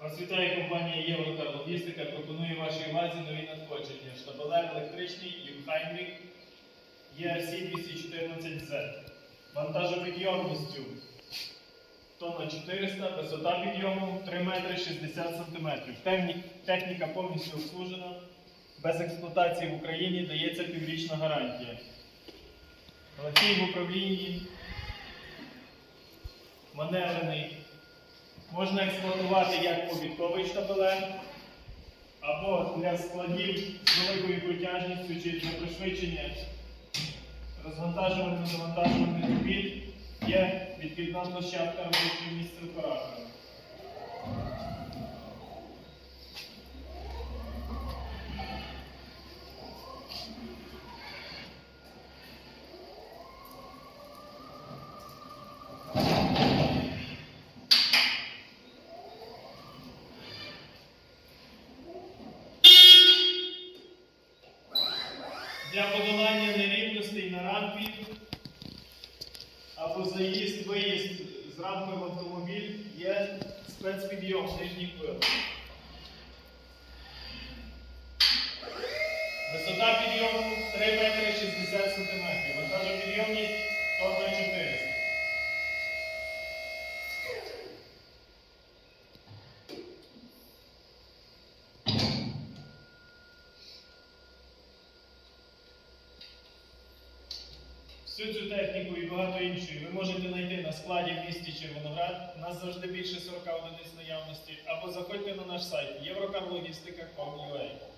Вас компанія Єврокар Логістика. Пропонує вашій увазі нові надходження. Штабелер електричний Юхайнрік ERC 214Z. Вантажопідйомністю тонна 400, висота підйому 3 метри 60 сантиметрів. Техні- Техніка повністю обслужена. Без експлуатації в Україні дається піврічна гарантія. Легкий в управлінні, маневрений. Можна експлуатувати як побітковий штабелем або для складів з великою протяжністю чи для пришвидшення розвантажувальних завантажувальних робіт є відкидна площадка робочого місця оператора. Для подолання нерівностей на рампі або заїзд-виїзд з рампи в автомобіль є спецпідйом нижніх пил. Висота підйому 3 метри 60 см. Вантажопідйомність тонна 400. Всю цю техніку і багато іншої ви можете знайти на складі в місті Червоноград. У нас завжди більше 40 одиниць наявності. Або заходьте на наш сайт єврокарлогістика.com.ua